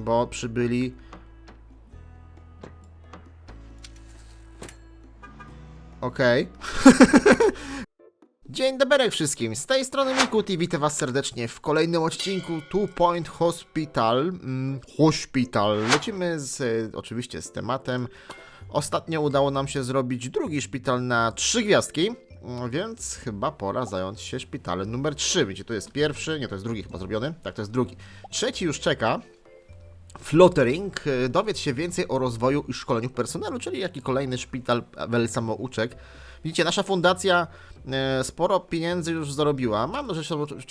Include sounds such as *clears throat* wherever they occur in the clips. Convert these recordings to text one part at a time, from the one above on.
bo przybyli Okej. *laughs* Dzień dobry wszystkim, z tej strony Mikuti, witam was serdecznie w kolejnym odcinku Two Point Hospital. Mm, hospital. Lecimy z, oczywiście z tematem. Ostatnio udało nam się zrobić drugi szpital na trzy gwiazdki, mm, więc chyba pora zająć się szpitalem numer 3. Wiecie, to jest pierwszy, nie, to jest drugi chyba zrobiony. Tak, to jest drugi. Trzeci już czeka, Flottering. e, Dowiedz się więcej o rozwoju i szkoleniu personelu, czyli jaki kolejny szpital Wel Samouczek. Widzicie, nasza fundacja e, sporo pieniędzy już zarobiła. Mamy że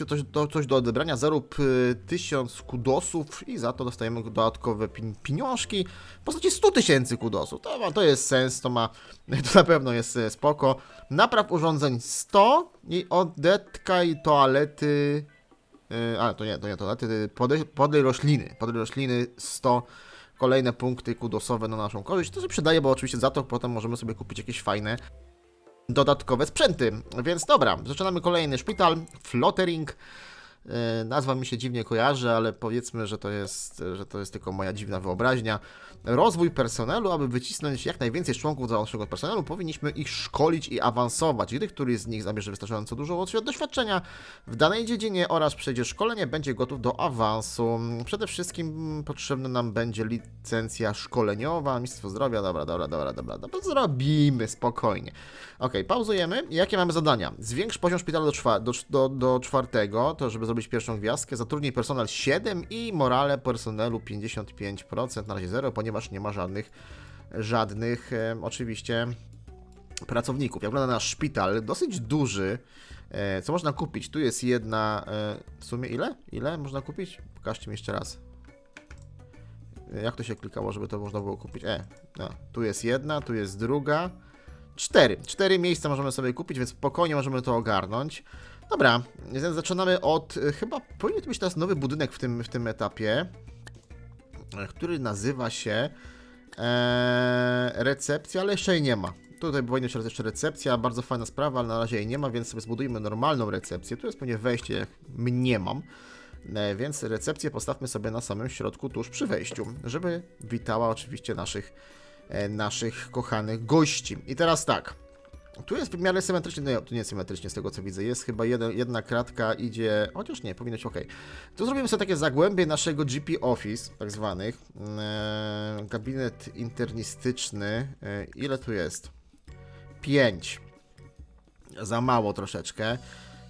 coś coś do odebrania. Zarób e, 1000 kudosów i za to dostajemy dodatkowe pieniążki w postaci 100 tysięcy kudosów. To, ma- to jest sens, to ma, *laughs* to na pewno jest spoko. Napraw urządzeń 100 i odetkaj toalety a, to nie, to nie toalety, podej, podej rośliny. Podej rośliny 100 kolejne punkty kudosowe na naszą korzyść. To się przydaje, bo oczywiście za to potem możemy sobie kupić jakieś fajne dodatkowe sprzęty. Więc dobra, zaczynamy kolejny szpital, Flottering. Yy, Nazwa mi się dziwnie kojarzy, ale powiedzmy, że to jest, że to jest tylko moja dziwna wyobraźnia. Rozwój personelu, aby wycisnąć jak najwięcej członków do naszego personelu, powinniśmy ich szkolić i awansować. Gdy któryś z nich zabierze wystarczająco dużo doświadczenia w danej dziedzinie oraz przejdzie szkolenie, będzie gotów do awansu. Przede wszystkim potrzebna nam będzie licencja szkoleniowa, Mistrzostwo Zdrowia, dobra, dobra, dobra, dobra, dobra, zrobimy, spokojnie. Ok, pauzujemy. Jakie mamy zadania? Zwiększ poziom szpitala do, czwa- do, do, do czwartego, to żeby zrobić pierwszą gwiazdkę, zatrudnij personel 7 i morale personelu 55%, na razie 0, ponieważ nie ma żadnych, żadnych, em, oczywiście, pracowników. Jak wygląda nasz szpital, dosyć duży. E, co można kupić? Tu jest jedna. E, w sumie ile? Ile można kupić? Pokażcie mi jeszcze raz. E, Jak to się klikało, żeby to można było kupić? E, no, tu jest jedna, tu jest druga. Cztery. Cztery miejsca możemy sobie kupić, więc spokojnie możemy to ogarnąć. Dobra, więc zaczynamy od. e, Chyba powinien to być teraz nowy budynek w tym, w tym etapie, e, który nazywa się e, recepcja, ale jeszcze jej nie ma. Tutaj powinna się jeszcze recepcja, bardzo fajna sprawa, ale na razie jej nie ma, więc sobie zbudujmy normalną recepcję. Tu jest pewnie wejście, jak mnie mam. E, Więc recepcję postawmy sobie na samym środku, tuż przy wejściu, żeby witała oczywiście naszych, naszych kochanych gości. I teraz tak. Tu jest w miarę symetrycznie, no tu nie symetrycznie z tego co widzę, jest chyba jeden, jedna kratka idzie, chociaż nie, powinno być ok. Tu zrobimy sobie takie zagłębie naszego GP Office, tak zwanych, e, gabinet internistyczny, e, ile tu jest? 5. Za mało troszeczkę,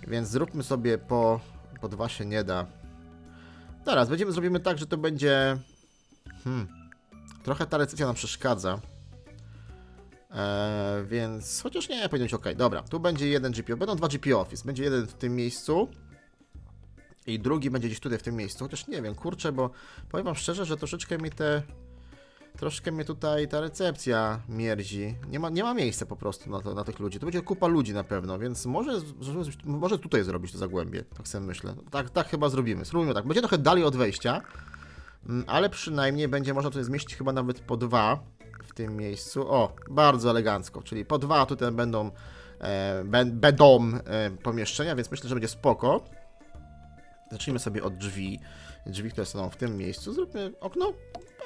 więc zróbmy sobie po, po dwa się nie da. Teraz będziemy zrobimy tak, że to będzie. Hmm. Trochę ta recepcja nam przeszkadza. Eee, więc chociaż nie, powinno być ok. Dobra, tu będzie jeden GPO. Będą dwa GPO Office. Będzie jeden w tym miejscu. I drugi będzie gdzieś tutaj w tym miejscu. Chociaż nie wiem, kurczę, bo powiem wam szczerze, że troszeczkę mi te. Troszkę mnie tutaj ta recepcja mierzi. Nie ma, nie ma miejsca po prostu na, to, na tych ludzi. To będzie kupa ludzi na pewno, więc może, może tutaj zrobić to zagłębie. Tak sobie myślę. Tak, tak chyba zrobimy. Spróbujmy tak. Będzie trochę dalej od wejścia, mm, ale przynajmniej będzie można tutaj zmieścić chyba nawet po dwa tym miejscu. O, bardzo elegancko. Czyli po dwa tutaj będą, e, bę- będą e, pomieszczenia, więc myślę, że będzie spoko. Zacznijmy sobie od drzwi. Drzwi, które są w tym miejscu. Zróbmy okno.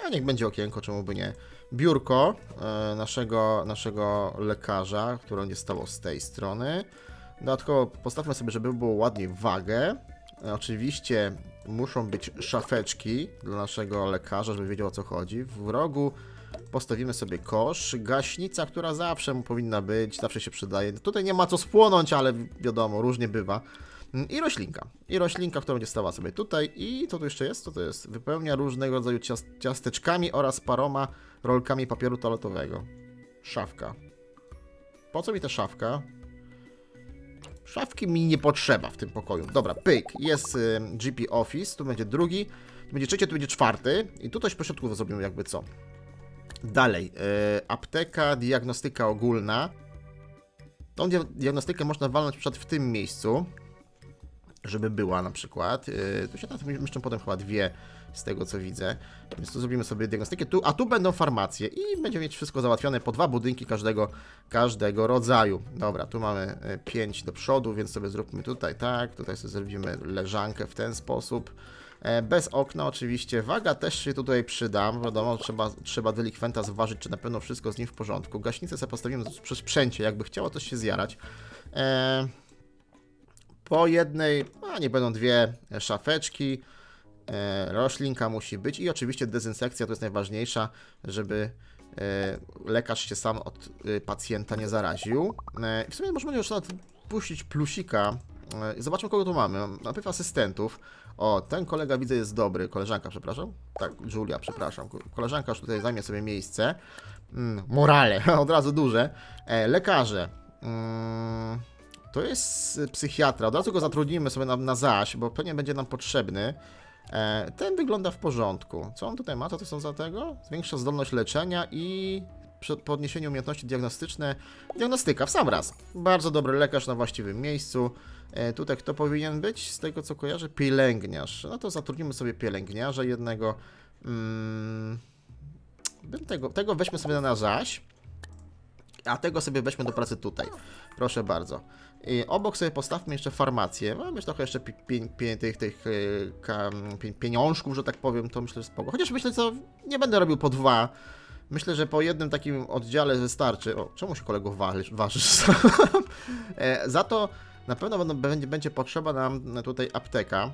A niech będzie okienko, czemu by nie. Biurko e, naszego, naszego lekarza, które będzie stało z tej strony. Dodatkowo postawmy sobie, żeby było ładniej wagę. E, oczywiście muszą być szafeczki dla naszego lekarza, żeby wiedział o co chodzi. W rogu postawimy sobie kosz. Gaśnica, która zawsze mu powinna być, zawsze się przydaje. Tutaj nie ma co spłonąć, ale wiadomo, różnie bywa. Mm, I roślinka. I roślinka, która będzie stała sobie tutaj. I co tu jeszcze jest? Co to jest? Wypełnia różnego rodzaju cias ciasteczkami oraz paroma rolkami papieru toaletowego. Szafka. Po co mi ta szafka? Szafki mi nie potrzeba w tym pokoju. Dobra, pyk. Jest y, GP Office, tu będzie drugi, tu będzie trzeci, tu będzie czwarty. I tu coś pośrodku zrobimy jakby co. Dalej, y, apteka, diagnostyka ogólna. Tą dia- diagnostykę można walnąć przykład w tym miejscu, żeby była na przykład. Yy, tu się tam mieszczą potem chyba dwie z tego co widzę. Więc tu zrobimy sobie diagnostykę, tu, a tu będą farmacje i będziemy mieć wszystko załatwione po dwa budynki każdego, każdego rodzaju. Dobra, tu mamy 5 do przodu, więc sobie zróbmy tutaj tak, tutaj sobie zrobimy leżankę w ten sposób. E, Bez okna oczywiście. Waga też się tutaj przyda. Wiadomo, trzeba, trzeba delikwenta zważyć, czy na pewno wszystko z nim w porządku. Gaśnicę sobie postawimy przy sprzęcie, jakby chciało coś się zjarać. E, po jednej, a nie będą dwie szafeczki. E, roślinka musi być i oczywiście dezynsekcja to jest najważniejsza, żeby lekarz się sam od e, pacjenta nie zaraził. W sumie możemy już nawet puścić plusika zobaczmy kogo tu mamy. Najpierw asystentów. O, ten kolega widzę jest dobry. Koleżanka, przepraszam. Tak, Julia, przepraszam. Ko- Koleżanka już tutaj zajmie sobie miejsce. Mm, morale, *laughs* od razu duże. E, lekarze. Mm, to jest psychiatra. Od razu go zatrudnimy sobie na, na zaś, bo pewnie będzie nam potrzebny. E, ten wygląda w porządku. Co on tutaj ma? Co to są za tego? Zwiększa zdolność leczenia i przy podniesieniu umiejętności diagnostyczne. Diagnostyka w sam raz. Bardzo dobry lekarz na właściwym miejscu. E, tutaj kto powinien być? Z tego co kojarzę, pielęgniarz. No to zatrudnimy sobie pielęgniarza jednego. Mm, bym tego, tego weźmy sobie na zaś. A tego sobie weźmy do pracy tutaj. Proszę bardzo. I obok sobie postawmy jeszcze farmację. Mamy trochę jeszcze pi, pi, pi, tych, tych kam, pi, pieniążków, że tak powiem, to myślę, że spoko. Chociaż myślę, co nie będę robił po dwa. Myślę, że po jednym takim oddziale wystarczy. O, czemu się kolego ważysz? *laughs* E, Za to na pewno będą, będzie, będzie potrzeba nam tutaj apteka.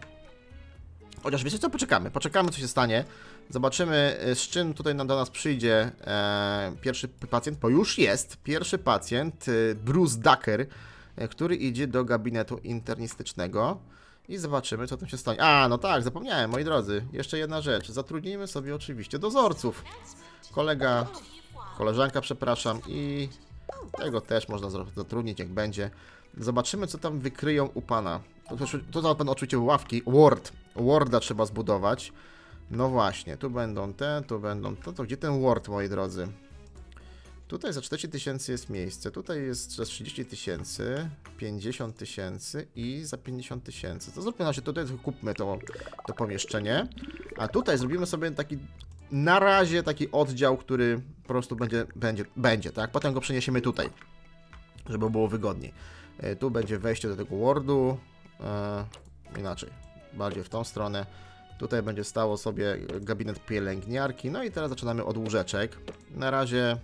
Chociaż wiecie co, poczekamy, poczekamy co się stanie. Zobaczymy e, z czym tutaj do nas przyjdzie e, pierwszy pacjent, bo już jest pierwszy pacjent, e, Bruce Ducker, e, który idzie do gabinetu internistycznego. I zobaczymy, co tam się stanie. A, no tak, zapomniałem, moi drodzy. Jeszcze jedna rzecz. Zatrudnijmy sobie oczywiście dozorców. Kolega, koleżanka, przepraszam, i tego też można zatrudnić, jak będzie. Zobaczymy, co tam wykryją u pana. To, to, to oczywiście ławki. Ward. Warda trzeba zbudować. No właśnie, tu będą te, tu będą to. To gdzie ten Ward, moi drodzy? Tutaj za 40 tysięcy jest miejsce, tutaj jest za 30 tysięcy, 50 tysięcy i za 50 tysięcy. To zróbmy na razie, tutaj kupmy to, to pomieszczenie, a tutaj zrobimy sobie taki, na razie taki oddział, który po prostu będzie, będzie, będzie, tak? Potem go przeniesiemy tutaj, żeby było wygodniej. E, Tu będzie wejście do tego Wordu, e, inaczej, bardziej w tą stronę. Tutaj będzie stało sobie gabinet pielęgniarki. No i teraz zaczynamy od łóżeczek. Na razie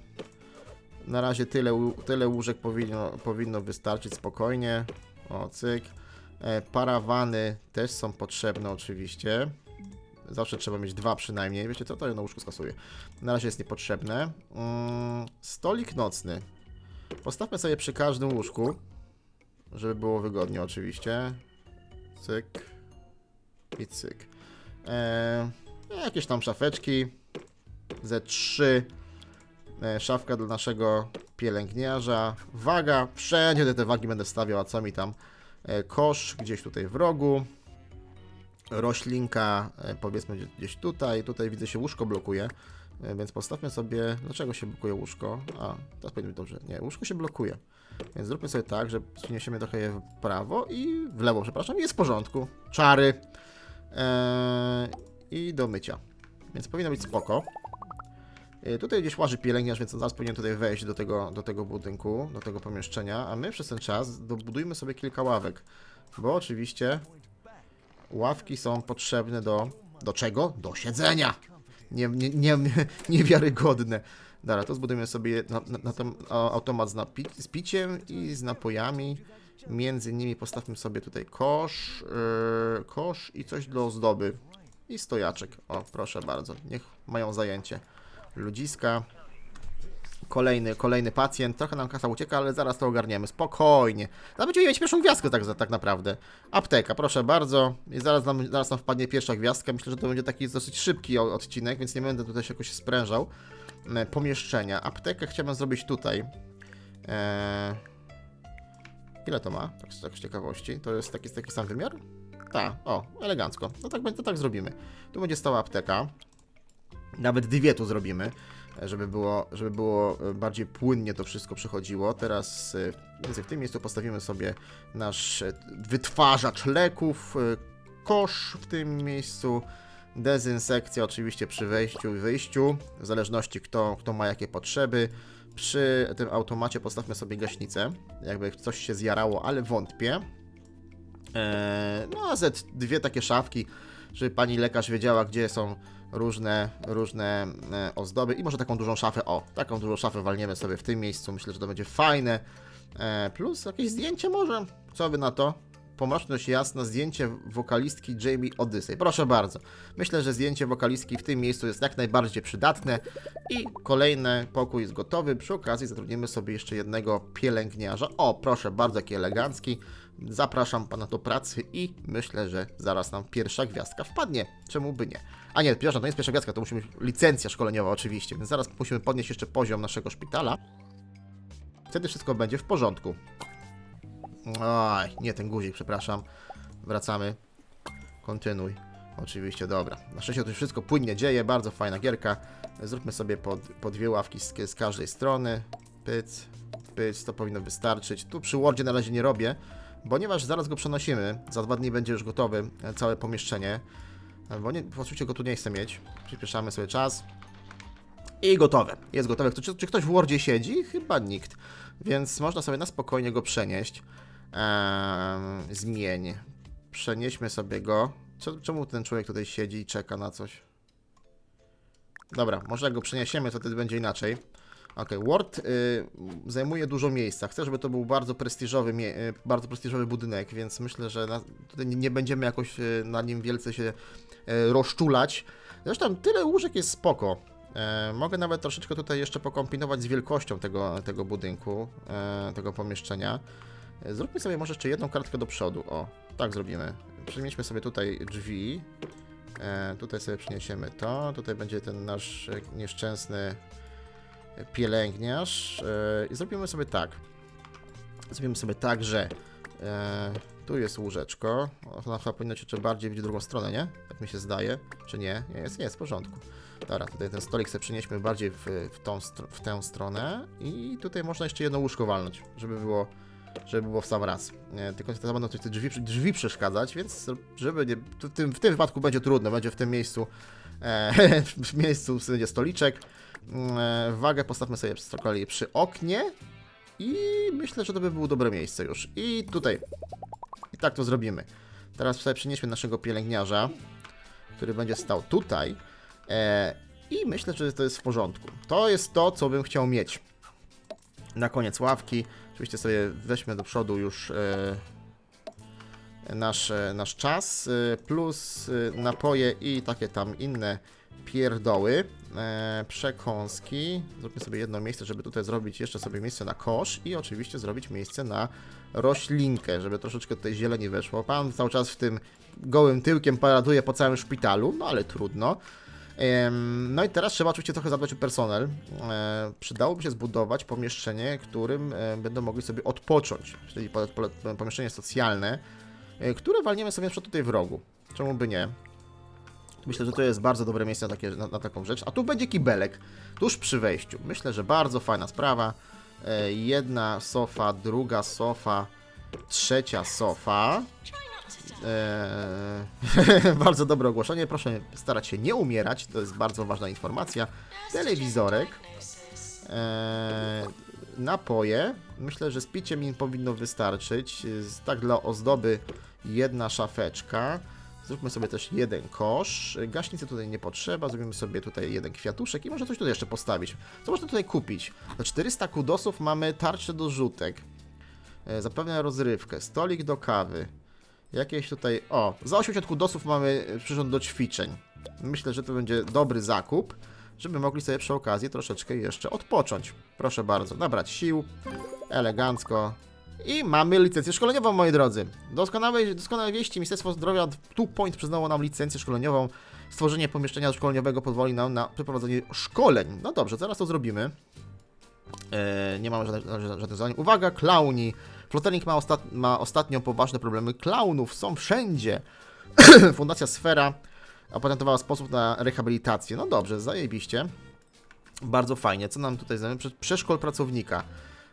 na razie tyle, tyle łóżek powinno, powinno wystarczyć spokojnie. O, cyk. E, parawany też są potrzebne oczywiście. Zawsze trzeba mieć dwa przynajmniej. Wiecie co, to jedno łóżko skasuję. Na razie jest niepotrzebne. Mm, stolik nocny. Postawmy sobie przy każdym łóżku, żeby było wygodnie oczywiście. Cyk. I cyk. E, jakieś tam szafeczki. Ze trzy. E, szafka dla naszego pielęgniarza. Waga. Wszędzie te, wagi będę stawiał, a co mi tam. E, kosz gdzieś tutaj w rogu. Roślinka e, powiedzmy gdzie- gdzieś tutaj. Tutaj widzę się łóżko blokuje. E, Więc postawmy sobie. Dlaczego się blokuje łóżko? A, teraz powinno być dobrze. Nie, łóżko się blokuje. Więc zróbmy sobie tak, że przeniesiemy trochę je w prawo i w lewo, przepraszam, jest w porządku. Czary. Eee, I do mycia. Więc powinno być spoko. E, Tutaj gdzieś łaży pielęgniarz, więc zaraz powinien tutaj wejść do tego, do tego budynku, do tego pomieszczenia, a my przez ten czas dobudujmy sobie kilka ławek, bo oczywiście ławki są potrzebne do... do czego? Do siedzenia! Nie, nie, nie, *laughs* niewiarygodne. Dobra, to zbudujemy sobie na, na, na ten automat z, napi- z piciem i z napojami. Między nimi postawmy sobie tutaj kosz, yy, kosz i coś do ozdoby. I stojaczek. O, proszę bardzo. Niech mają zajęcie. Ludziska. Kolejny, kolejny pacjent. Trochę nam kasa ucieka, ale zaraz to ogarniemy. Spokojnie. Zaraz będziemy mieć pierwszą gwiazdkę tak, tak naprawdę. Apteka, proszę bardzo. I zaraz nam, zaraz nam wpadnie pierwsza gwiazdka. Myślę, że to będzie taki dosyć szybki odcinek, więc nie będę tutaj się jakoś sprężał. E, Pomieszczenia. Aptekę chciałbym zrobić tutaj. Eee... Ile to ma? Tak, tak z ciekawości. To jest taki, taki sam wymiar? Tak, o, elegancko. No tak, to tak zrobimy. Tu będzie stała apteka. Nawet dwie tu zrobimy, żeby było, żeby było e, bardziej płynnie to wszystko przechodziło. Teraz e, w tym miejscu postawimy sobie nasz e, wytwarzacz leków, kosz w tym miejscu, dezynsekcja oczywiście przy wejściu i wyjściu, w zależności kto, kto ma jakie potrzeby. Przy tym automacie postawmy sobie gaśnicę, jakby coś się zjarało, ale wątpię. Eee, no a ze dwie takie szafki żeby pani lekarz wiedziała, gdzie są różne, różne e, ozdoby i może taką dużą szafę, o, taką dużą szafę walniemy sobie w tym miejscu, myślę, że to będzie fajne, e, plus jakieś zdjęcie może, co by na to? Pomożność jasna, zdjęcie wokalistki Jamie Odyssey. Proszę bardzo. Myślę, że zdjęcie wokalistki w tym miejscu jest jak najbardziej przydatne. I kolejny pokój jest gotowy. Przy okazji zatrudnimy sobie jeszcze jednego pielęgniarza. O, proszę bardzo, jaki elegancki. Zapraszam pana do pracy i myślę, że zaraz nam pierwsza gwiazdka wpadnie. Czemu by nie? A nie, przepraszam, to nie jest pierwsza gwiazdka, to musi być licencja szkoleniowa oczywiście, więc zaraz musimy podnieść jeszcze poziom naszego szpitala. Wtedy wszystko będzie w porządku. Oj, nie ten guzik, przepraszam. Wracamy. Kontynuuj. Oczywiście, dobra. Na szczęście to się wszystko płynnie dzieje, bardzo fajna gierka. Zróbmy sobie po, po dwie ławki z, z każdej strony. Pyc, pyc, to powinno wystarczyć. Tu przy Wordzie na razie nie robię, ponieważ zaraz go przenosimy. Za dwa dni będzie już gotowy e, całe pomieszczenie. E, Bo nie, oczywiście go tu nie chcę mieć. Przyspieszamy sobie czas. I gotowe. Jest gotowe. Czy, czy ktoś w Wordzie siedzi? Chyba nikt. Więc można sobie na spokojnie go przenieść. Eee, zmień. Przenieśmy sobie go. Czemu ten człowiek tutaj siedzi i czeka na coś? Dobra, może jak go przeniesiemy, to wtedy będzie inaczej. Ok, Ward y, zajmuje dużo miejsca. Chcę, żeby to był bardzo prestiżowy, y, bardzo prestiżowy budynek, więc myślę, że na, tutaj nie, będziemy jakoś y, na nim wielce się y, rozczulać. Zresztą tyle łóżek jest spoko. E, mogę nawet troszeczkę tutaj jeszcze pokombinować z wielkością tego, tego budynku, e, tego pomieszczenia. Zróbmy sobie może jeszcze jedną kartkę do przodu. O, tak zrobimy. Przenieśmy sobie tutaj drzwi. E, tutaj sobie przeniesiemy to. Tutaj będzie ten nasz nieszczęsny pielęgniarz. E, I zrobimy sobie tak. Zrobimy sobie tak, że e, tu jest łóżeczko. O, to chyba powinno się jeszcze bardziej być w drugą stronę, nie? Tak mi się zdaje. Czy nie? Nie, jest, nie, jest w porządku. Dobra, tutaj ten stolik sobie przenieśmy bardziej w, w, tą, w tę stronę i tutaj można jeszcze jedno łóżko walnąć, żeby było, żeby było w sam raz. Nie, tylko to będą te drzwi, drzwi przeszkadzać, więc żeby nie, w, tym, w tym wypadku będzie trudno, będzie w tym miejscu e, *laughs* w miejscu będzie stoliczek. E, wagę postawmy sobie z kolei przy oknie i myślę, że to by było dobre miejsce już. I tutaj. I tak to zrobimy. Teraz sobie przenieśmy naszego pielęgniarza, który będzie stał tutaj. E, I myślę, że to jest w porządku. To jest to, co bym chciał mieć. Na koniec ławki. Oczywiście sobie weźmy do przodu już e, nasz, e, nasz czas, e, plus napoje i takie tam inne pierdoły. Przekąski. Zróbmy sobie jedno miejsce, żeby tutaj zrobić jeszcze sobie miejsce na kosz i oczywiście zrobić miejsce na roślinkę, żeby troszeczkę tutaj zieleni weszło. Pan cały czas w tym gołym tyłkiem paraduje po całym szpitalu, no ale trudno. No i teraz trzeba oczywiście trochę zadbać o personel. E, Przydałoby się zbudować pomieszczenie, którym e, będą mogli sobie odpocząć, czyli po- po- pomieszczenie socjalne, e, które walniemy sobie na tutaj w rogu. Czemu by nie? Myślę, że to jest bardzo dobre miejsce na, takie, na, na taką rzecz. A tu będzie kibelek, tuż przy wejściu. Myślę, że bardzo fajna sprawa. Jedna sofa, druga sofa, trzecia sofa. Eee, *laughs* bardzo dobre ogłoszenie. Proszę starać się nie umierać. To jest bardzo ważna informacja. Telewizorek. Eee, napoje. Myślę, że z piciem im powinno wystarczyć. Tak dla ozdoby jedna szafeczka. Zróbmy sobie też jeden kosz. Gaśnicy tutaj nie potrzeba. Zrobimy sobie tutaj jeden kwiatuszek i może coś tutaj jeszcze postawić. Co można tutaj kupić? Za 400 kudosów mamy tarczę do rzutek. E, Zapewnia rozrywkę. Stolik do kawy. Jakieś tutaj. O, za 80 kudosów mamy e, przyrząd do ćwiczeń. Myślę, że to będzie dobry zakup, żeby mogli sobie przy okazji troszeczkę jeszcze odpocząć. Proszę bardzo, nabrać sił, elegancko. I mamy licencję szkoleniową, moi drodzy. Doskonałe, doskonałe wieści. Ministerstwo Zdrowia Two Point przyznało nam licencję szkoleniową. Stworzenie pomieszczenia szkoleniowego pozwoli nam na przeprowadzenie szkoleń. No dobrze, zaraz to zrobimy. E, nie mamy żadnych, żadnych zadań. Uwaga, klauni. Flotering ma, ostat, ma ostatnio poważne problemy klaunów. Są wszędzie. *clears throat* Fundacja Sfera opatentowała sposób na rehabilitację. No dobrze, zajebiście. Bardzo fajnie. Co nam tutaj znamy? Prze- Przeszkol pracownika.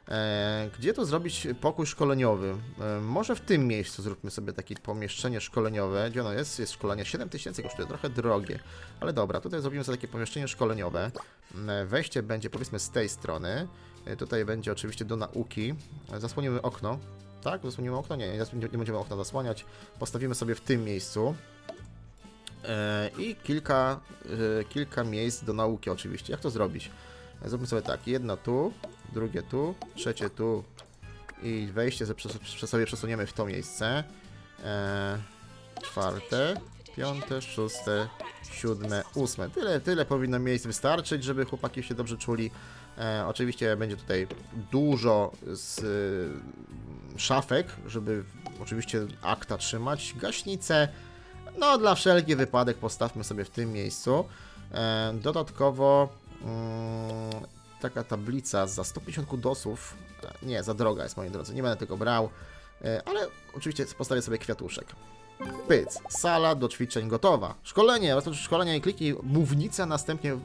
E, gdzie to zrobić pokój szkoleniowy? E, może w tym miejscu zróbmy sobie takie pomieszczenie szkoleniowe. Gdzie ono jest? Jest szkolenie 7000, kosztuje trochę drogie. Ale dobra, tutaj zrobimy sobie takie pomieszczenie szkoleniowe. E, Wejście będzie powiedzmy z tej strony. E, Tutaj będzie oczywiście do nauki. E, Zasłonimy okno. Tak? Zasłonimy okno? Nie, nie, będziemy okna zasłaniać. Postawimy sobie w tym miejscu. E, I kilka, kilka miejsc do nauki oczywiście. Jak to zrobić? Zróbmy sobie tak, jedno tu, drugie tu, trzecie tu i wejście sobie, przes- sobie przesuniemy w to miejsce. Czwarte, piąte, szóste, siódme, ósme. Tyle, tyle powinno miejsc wystarczyć, żeby chłopaki się dobrze czuli. E, oczywiście będzie tutaj dużo z e, szafek, żeby oczywiście akta trzymać, gaśnice. No, dla wszelki wypadek postawmy sobie w tym miejscu. E, dodatkowo mm, taka tablica za 150 kudosów. e, Nie, za droga jest, moi drodzy. Nie będę tego brał, e, ale oczywiście postawię sobie kwiatuszek. Pyc. Sala do ćwiczeń gotowa. Szkolenie. Rozpocznij szkolenia i kliknij mównicę, następnie e,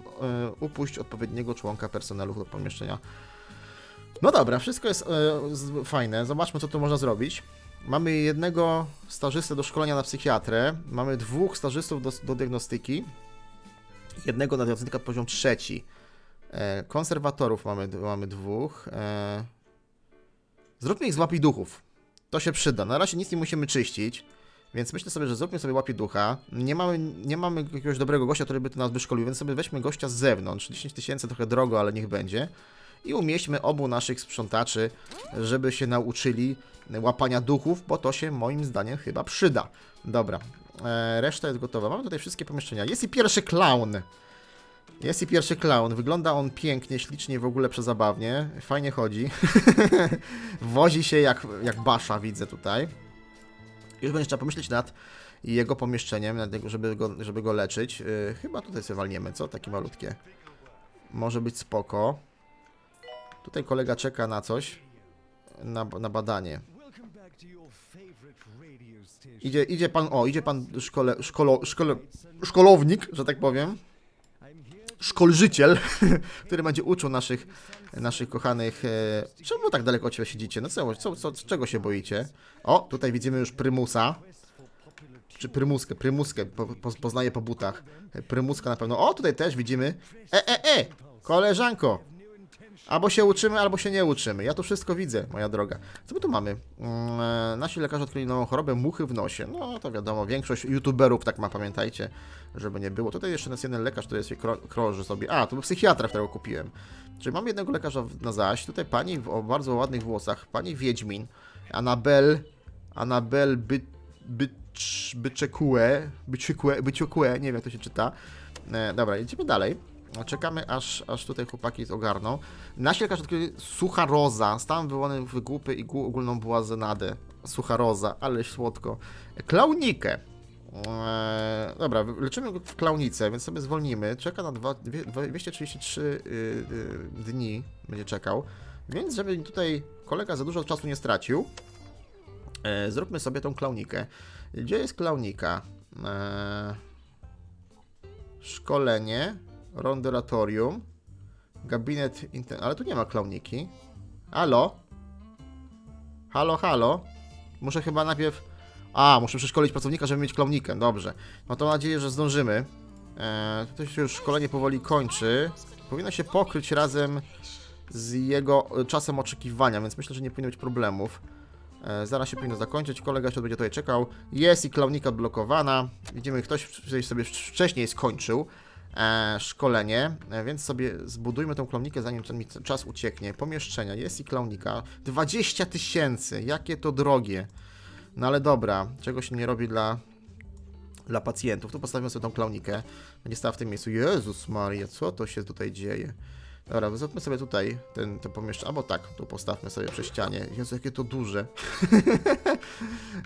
upuść odpowiedniego członka personelu do pomieszczenia. No dobra, wszystko jest e, fajne. Zobaczmy, co tu można zrobić. Mamy jednego stażystę do szkolenia na psychiatrę, mamy dwóch stażystów do, do diagnostyki, jednego na diagnostykę poziom trzeci. E, konserwatorów mamy, mamy dwóch. Zróbmy ich z duchów. To się przyda. Na razie nic nie musimy czyścić. Więc myślę sobie, że zróbmy sobie łapie ducha. Nie mamy, nie mamy jakiegoś dobrego gościa, który by to nas wyszkolił, więc sobie weźmy gościa z zewnątrz. 10 tysięcy trochę drogo, ale niech będzie. I umieśćmy obu naszych sprzątaczy, żeby się nauczyli łapania duchów, bo to się moim zdaniem chyba przyda. Dobra, e, reszta jest gotowa. Mamy tutaj wszystkie pomieszczenia. Jest i pierwszy clown. Jest i pierwszy clown. Wygląda on pięknie, ślicznie, w ogóle przezabawnie. Fajnie chodzi. *laughs* Wozi się jak, jak basza, widzę tutaj. Już będzie trzeba pomyśleć nad jego pomieszczeniem, nad jego, żeby, go, żeby go leczyć. Yy, chyba tutaj sobie walniemy, co? Takie malutkie. Może być spoko. Tutaj kolega czeka na coś. Na, na badanie. Idzie, idzie pan, o, idzie pan szkole, szkolo, szkole, szkolownik, że tak powiem. Szkolżyciel, *laughs* który będzie uczył naszych, naszych kochanych. E, czemu tak daleko od siebie siedzicie? No co, co, co, czego się boicie? O, tutaj widzimy już prymusa. Czy prymuskę, prymuskę, po, poznaję po butach. E, Prymuska na pewno. O, tutaj też widzimy. E, e, e! Koleżanko! Albo się uczymy, albo się nie uczymy. Ja tu wszystko widzę, moja droga. Co my tu mamy? E, nasi lekarze odkryli nową chorobę, muchy w nosie. No, to wiadomo, większość youtuberów tak ma, pamiętajcie, żeby nie było. Tutaj jeszcze jest jeden lekarz, który jest kro, krąży sobie. A, to był psychiatra, którego kupiłem. Czyli mamy jednego lekarza na zaś. Tutaj pani o bardzo ładnych włosach, pani Wiedźmin, Anabel, Anabel by, bycz, Byczekue, Byczekue, Byczekue, nie wiem jak to się czyta. E, dobra, idziemy dalej. Czekamy aż, aż tutaj chłopaki ogarną. Nasi lekarze odkryli sucharoza, stan wywołany wygłupy i gó- ogólną błazenadę. Sucharoza, ale słodko. Klaunikę. Eee, dobra, leczymy go w klaunicę, więc sobie zwolnimy. Czeka na dwa, dwie, dwa- 233 y, y, dni, będzie czekał. Więc żeby tutaj kolega za dużo czasu nie stracił, e, zróbmy sobie tą klaunikę. Gdzie jest klaunika? Eee, szkolenie, rondoratorium, gabinet, inter... ale tu nie ma klauniki. Halo? Halo, halo? Muszę chyba najpierw... A, muszę przeszkolić pracownika, żeby mieć klaunikę, dobrze. No to mam nadzieję, że zdążymy. Eee, tutaj się już szkolenie powoli kończy. Powinno się pokryć razem z jego e, czasem oczekiwania, więc myślę, że nie powinno być problemów. E, zaraz się powinno zakończyć, kolega jeszcze będzie tutaj czekał. Jest i klaunika odblokowana. Widzimy, ktoś sobie wcześniej skończył e, szkolenie, e, więc sobie zbudujmy tą klaunikę, zanim ten mi czas ucieknie. Pomieszczenia, jest i klaunika. 20 tysięcy, jakie to drogie. No ale dobra, czego się nie robi dla, dla pacjentów. Tu postawimy sobie tą klaunikę. Będzie stała w tym miejscu. Jezus Maria, co to się tutaj dzieje? Dobra, zróbmy sobie tutaj ten, to pomieszczenie, albo tak, tu postawmy sobie przy ścianie. Jezu, jakie to duże.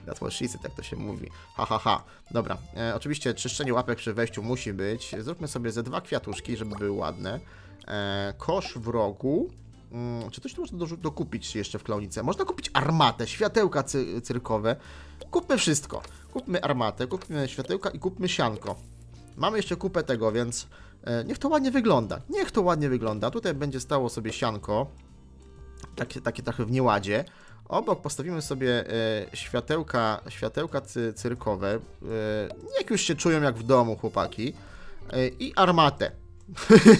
That's what jak to się mówi. Ha, ha, ha. Dobra, e, oczywiście czyszczenie łapek przy wejściu musi być. Zróbmy sobie ze dwa kwiatuszki, żeby były ładne. E, kosz w rogu. Mm, czy coś tu można do, dokupić jeszcze w klaunice? Można kupić armatę, światełka cy, cyrkowe. Kupmy wszystko. Kupmy armatę, kupmy światełka i kupmy sianko. Mamy jeszcze kupę tego, więc e, niech to ładnie wygląda. Niech to ładnie wygląda. Tutaj będzie stało sobie sianko. Takie, takie trochę w nieładzie. Obok postawimy sobie e, światełka, światełka cy, cyrkowe. E, niech już się czują jak w domu chłopaki. I armatę.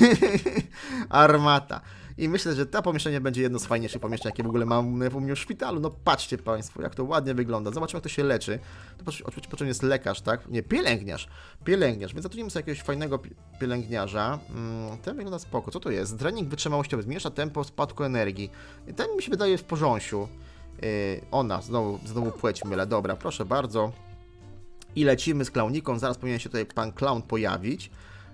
*laughs* Armata. I myślę, że to pomieszczenie będzie jedno z fajniejszych pomieszczeń, jakie w ogóle mam u mnie w szpitalu. No patrzcie Państwo, jak to ładnie wygląda. Zobaczymy, jak to się leczy. To po- po jest lekarz, tak? Nie, pielęgniarz. Pielęgniarz, więc zatrudnimy sobie jakiegoś fajnego pi- pielęgniarza. Mm, ten wygląda spoko. Co to jest? Trening wytrzymałościowy. Zmniejsza tempo spadku energii. I Ten mi się wydaje w porządku. Yy, ona, znowu, znowu płeć mylę. Dobra, proszę bardzo. I lecimy z klauniką. Zaraz powinien się tutaj pan klaun pojawić.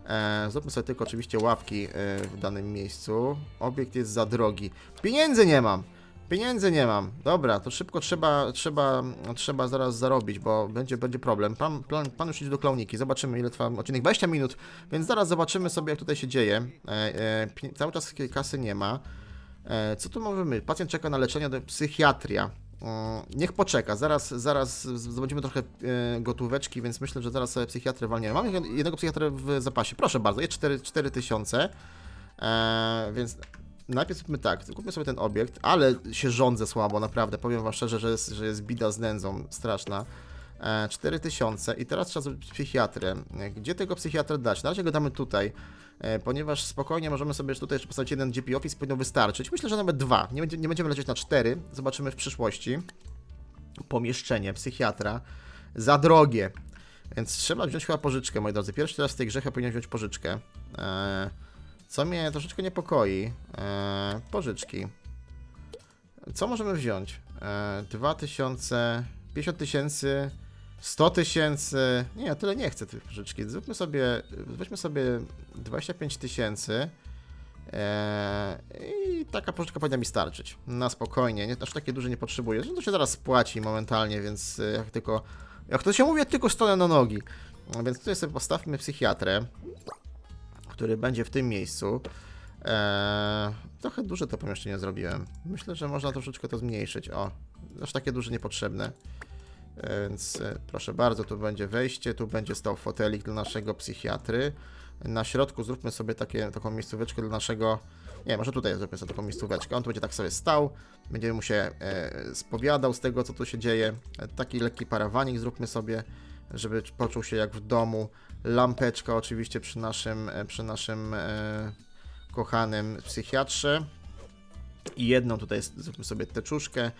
E, zróbmy sobie tylko oczywiście ławki e, w danym miejscu. Obiekt jest za drogi. Pieniędzy nie mam! Pieniędzy nie mam. Dobra, to szybko trzeba, trzeba, trzeba zaraz zarobić, bo będzie, będzie problem. Pan, pan, pan już idzie do klauniki. Zobaczymy, ile trwa odcinek. 20 minut, więc zaraz zobaczymy sobie, jak tutaj się dzieje. E, e, cały czas kasy nie ma. E, co tu możemy? Pacjent czeka na leczenie do psychiatria. Niech poczeka, zaraz, zaraz zdobędziemy trochę e, gotóweczki, więc myślę, że zaraz sobie psychiatrę walniemy. Mamy jednego psychiatrę w zapasie, proszę bardzo, jest 4, 4 tysiące, e, więc najpierw zróbmy tak, kupmy sobie ten obiekt, ale się rządzę słabo, naprawdę, powiem wam szczerze, że jest, że jest bida z nędzą straszna. E, 4000 i teraz trzeba zrobić psychiatrę. E, Gdzie tego psychiatrę dać? Na razie go damy tutaj, e, ponieważ spokojnie możemy sobie już tutaj jeszcze postawić jeden GP Office, powinno wystarczyć. Myślę, że nawet dwa. Nie, nie będziemy lecieć na cztery. Zobaczymy w przyszłości. Pomieszczenie, psychiatra. Za drogie. Więc trzeba wziąć chyba pożyczkę, moi drodzy. Pierwszy raz w tej grze chyba powinien wziąć pożyczkę. E, co mnie troszeczkę niepokoi. E, pożyczki. Co możemy wziąć? E, 2000, 50 tysięcy, 100 tysięcy. Nie, ja tyle nie chcę tych pożyczki. Zróbmy sobie, weźmy sobie 25 tysięcy. Eee, I taka pożyczka powinna mi starczyć. Na spokojnie, nie, aż takie duże nie potrzebuję. Zresztą to się zaraz spłaci momentalnie, więc e, jak tylko. Jak to się mówi, tylko stanę na nogi. No Więc tutaj sobie postawmy psychiatrę, który będzie w tym miejscu. Eee, trochę duże to pomieszczenie zrobiłem. Myślę, że można troszeczkę to zmniejszyć. O, aż takie duże niepotrzebne. E, Więc e, proszę bardzo, tu będzie wejście, tu będzie stał fotelik dla naszego psychiatry. Na środku zróbmy sobie takie, taką miejscóweczkę dla naszego. Nie, może tutaj zróbmy sobie taką miejscóweczkę. On tu będzie tak sobie stał, będzie mu się e, spowiadał z tego, co tu się dzieje. E, taki lekki parawanik zróbmy sobie, żeby poczuł się jak w domu. Lampeczka oczywiście przy naszym, przy naszym e, kochanym psychiatrze. I jedną tutaj zróbmy sobie teczuszkę.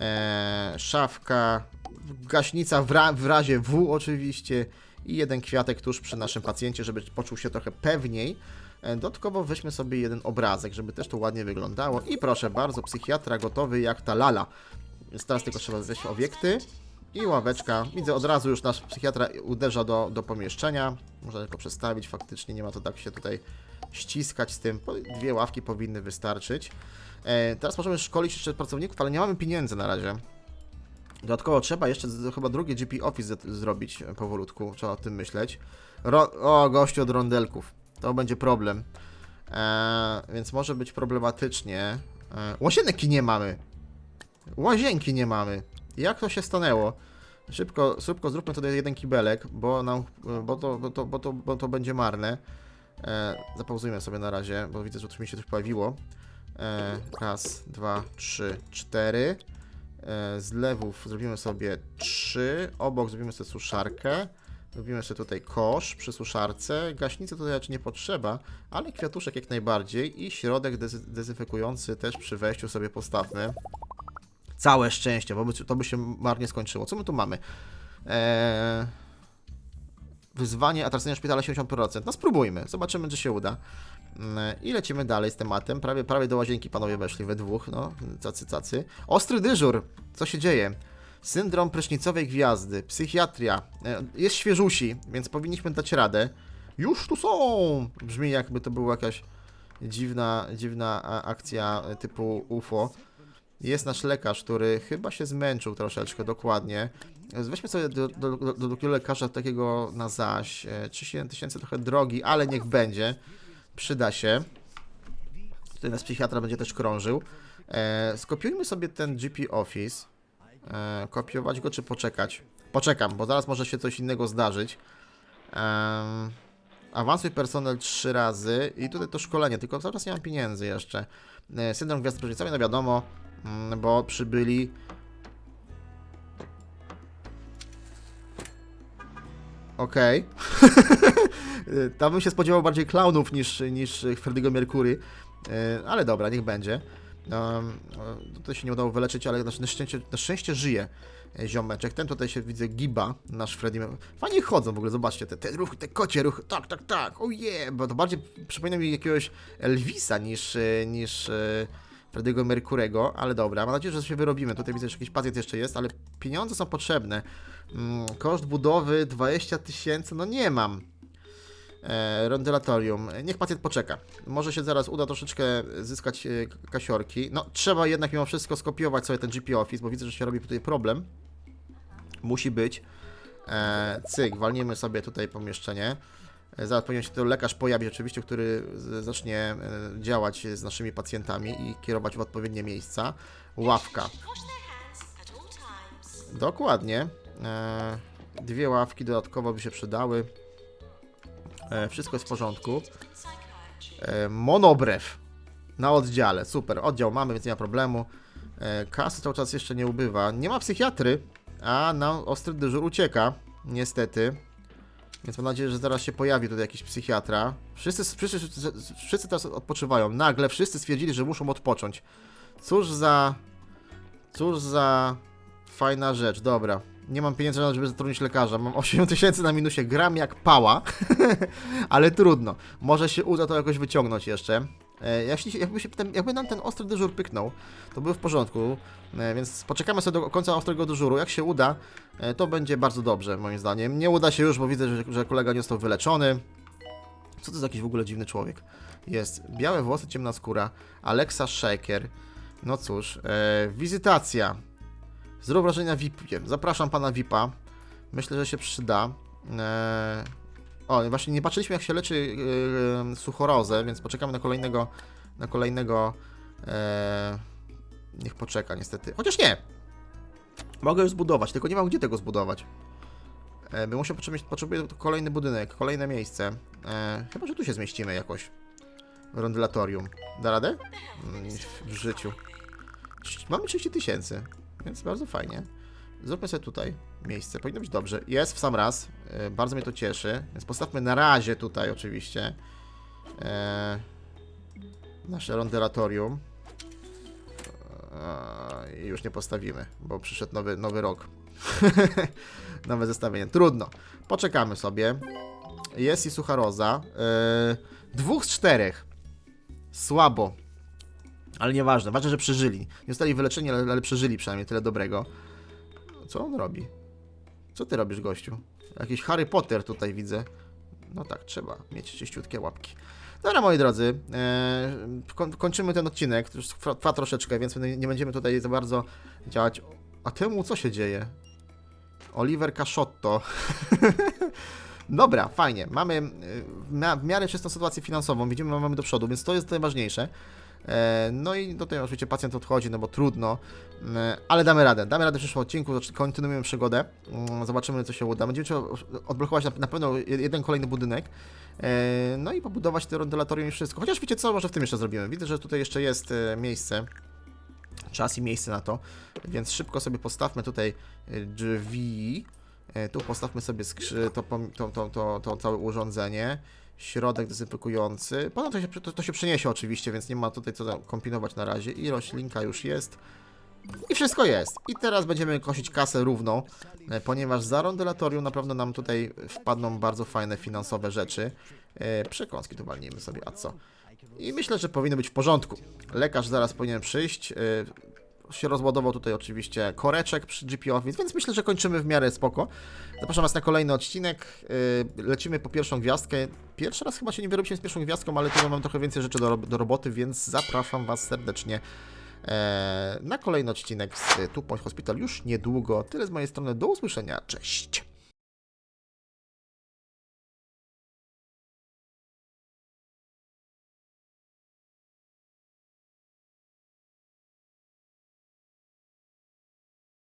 E, szafka, gaśnica w, ra w razie W oczywiście i jeden kwiatek tuż przy naszym pacjencie, żeby poczuł się trochę pewniej. E, Dodatkowo weźmy sobie jeden obrazek, żeby też to ładnie wyglądało. I proszę bardzo, psychiatra gotowy jak ta lala. Więc teraz tylko trzeba wejść w obiekty i ławeczka. Widzę od razu już nasz psychiatra uderza do, do pomieszczenia. Można tylko przestawić, faktycznie nie ma to tak się tutaj ściskać z tym. Dwie ławki powinny wystarczyć. E, teraz możemy szkolić jeszcze pracowników, ale nie mamy pieniędzy na razie. Dodatkowo trzeba jeszcze chyba drugie GP Office zrobić e, powolutku, trzeba o tym myśleć. Ro, o, gościu od rondelków. To będzie problem. E, więc może być problematycznie. E, łazienek nie mamy. Łazienki nie mamy. Jak to się stanęło? Szybko, szybko zróbmy tutaj jeden kibelek, bo, nam, bo, to, bo, to, bo, to, bo to będzie marne. E, zapauzujmy sobie na razie, bo widzę, że tu mi się coś pojawiło. E, raz, dwa, trzy, cztery. E, z lewów zrobimy sobie trzy. Obok zrobimy sobie suszarkę. Robimy sobie tutaj kosz przy suszarce. Gaśnicy tutaj raczej nie potrzeba, ale kwiatuszek jak najbardziej. I środek dezy- dezynfekujący też przy wejściu sobie postawmy. Całe szczęście, bo by, to by się marnie skończyło. Co my tu mamy? Eee, wyzwanie atrakcyjne szpitala 70%. No spróbujmy, zobaczymy, czy się uda. Mm, I lecimy dalej z tematem. Prawie, prawie do łazienki panowie weszli we dwóch, no, cacy, cacy. Ostry dyżur, co się dzieje? Syndrom prysznicowej gwiazdy, psychiatria. E, Jest świeżusi, więc powinniśmy dać radę. Już tu są! Brzmi jakby to była jakaś dziwna, dziwna akcja e, typu UFO. Jest nasz lekarz, który chyba się zmęczył troszeczkę, dokładnie. E, Weźmy sobie do, do, do, do lekarza takiego na zaś. E, 37 tysięcy trochę drogi, ale niech będzie. Przyda się. Tutaj nas psychiatra będzie też krążył. E, skopiujmy sobie ten GP Office. E, kopiować go czy poczekać? Poczekam, bo zaraz może się coś innego zdarzyć. Em, awansuj personel trzy razy i tutaj to szkolenie, tylko cały czas nie mam pieniędzy jeszcze. E, syndrom gwiazdy prysznicowej, no wiadomo, mm, bo przybyli Okej. *laughs* Tam bym się spodziewał bardziej klaunów niż, niż Freddy'ego Mercury. E, ale dobra, niech będzie. Um, e, to się nie udało wyleczyć, ale na szczęście, na szczęście żyje ziomeczek. Ten tutaj się widzę giba, nasz Freddy. Fajnie chodzą w ogóle, zobaczcie, te, te ruchy, te kocie ruchy, tak, tak, tak, oh yeah, bo to bardziej przypomina mi jakiegoś Elvisa niż, niż Freddy'ego Merkurego, ale dobra, mam nadzieję, że się wyrobimy. Tutaj widzę, że jakiś pacjent jeszcze jest, ale pieniądze są potrzebne. Mm, koszt budowy 20 tysięcy, no nie mam. E, rondylatorium. Niech pacjent poczeka. Może się zaraz uda troszeczkę zyskać e, kasiorki. No, trzeba jednak mimo wszystko skopiować sobie ten GP Office, bo widzę, że się robi tutaj problem. Musi być. E, cyk, walniemy sobie tutaj pomieszczenie. E, Zaraz powinien się tu lekarz pojawić, oczywiście, który zacznie działać z naszymi pacjentami i kierować w odpowiednie miejsca. Ławka. Dokładnie. E, dwie ławki dodatkowo by się przydały. E, wszystko jest w porządku. E, monobrew na oddziale. Super, oddział mamy, więc nie ma problemu. E, kasy cały czas jeszcze nie ubywa. Nie ma psychiatry, a na ostry dyżur ucieka, niestety. Więc mam nadzieję, że zaraz się pojawi tutaj jakiś psychiatra. Wszyscy, wszyscy, wszyscy teraz odpoczywają. Nagle wszyscy stwierdzili, że muszą odpocząć. Cóż za... Cóż za fajna rzecz. Dobra. Nie mam pieniędzy, na to, żeby zatrudnić lekarza. Mam 8 tysięcy na minusie. Gram jak pała. *laughs* Ale trudno. Może się uda to jakoś wyciągnąć jeszcze. E, Jeśli, jakby, się jakby nam ten ostry dyżur pyknął, to był w porządku, e, więc poczekamy sobie do końca ostrego dyżuru. Jak się uda, e, to będzie bardzo dobrze, moim zdaniem. Nie uda się już, bo widzę, że, że kolega nie został wyleczony. Co to za jakiś w ogóle dziwny człowiek? Jest białe włosy, ciemna skóra, Alexa Shaker. No cóż, wizytacja. Zrób wrażenie na VIP-ie. Zapraszam pana VIP-a. Myślę, że się przyda. E, o, właśnie nie patrzyliśmy jak się leczy yy, suchorozę, więc poczekamy na kolejnego, na kolejnego, e, niech poczeka niestety, chociaż nie, mogę już zbudować, tylko nie mam gdzie tego zbudować. E, bym musiał potrzebować, potrzebuję kolejny budynek, kolejne miejsce, e, chyba, że tu się zmieścimy jakoś, rondylatorium. Da radę? Mm, W życiu. Mamy 30 tysięcy, więc bardzo fajnie. Zróbmy sobie tutaj miejsce, powinno być dobrze. Jest w sam raz, e, bardzo mnie to cieszy, więc postawmy na razie tutaj oczywiście e, nasze rondylatorium. E, I już nie postawimy, bo przyszedł nowy, nowy rok. *laughs* Nowe zestawienie. Trudno. Poczekamy sobie. Jest i sucharoza. E, dwóch z czterech. Słabo. Ale nieważne. Ważne, że przeżyli. Nie zostali wyleczeni, ale, ale przeżyli przynajmniej tyle dobrego. Co on robi? Co ty robisz, gościu? Jakiś Harry Potter tutaj widzę. No tak, trzeba mieć czyściutkie łapki. Dobra, moi drodzy, e, koń- kończymy ten odcinek. Już trwa, troszeczkę, więc nie będziemy tutaj za bardzo działać. A temu co się dzieje? Oliver Caszotto. *laughs* Dobra, fajnie. Mamy e, w mia- w miarę czystą sytuację finansową. Widzimy, mamy do przodu, więc to jest najważniejsze. E, No i tutaj oczywiście pacjent odchodzi, no bo trudno, Mm, ale damy radę. Damy radę w przyszłym odcinku, kontynuujemy przygodę. Mm, Zobaczymy, co się uda. Będziemy trzeba odblokować na, pewno jed- jeden kolejny budynek. E, No i pobudować te rondylatorium i wszystko. Chociaż wiecie co, może w tym jeszcze zrobimy. Widzę, że tutaj jeszcze jest e, miejsce. Czas i miejsce na to, więc szybko sobie postawmy tutaj e, drzwi. E, Tu postawmy sobie to, to, to, to, to całe urządzenie. Środek dezynfekujący. Potem to się, to, to się przeniesie oczywiście, więc nie ma tutaj co kombinować na razie. I roślinka już jest. I wszystko jest. I teraz będziemy kosić kasę równo, e, ponieważ za rondylatorium naprawdę nam tutaj wpadną bardzo fajne finansowe rzeczy. E, Przekąski tu walnijmy sobie, a co? I myślę, że powinno być w porządku. Lekarz zaraz powinien przyjść. Się rozładował tutaj oczywiście koreczek przy GP Office, więc myślę, że kończymy w miarę spoko. Zapraszam Was na kolejny odcinek. e, Lecimy po pierwszą gwiazdkę. Pierwszy raz chyba się nie wyrobiliśmy z pierwszą gwiazdką, ale tutaj mam trochę więcej rzeczy do, do roboty, więc zapraszam Was serdecznie e, na kolejny odcinek z Two Hospital już niedługo. Tyle z mojej strony. Do usłyszenia. Cześć!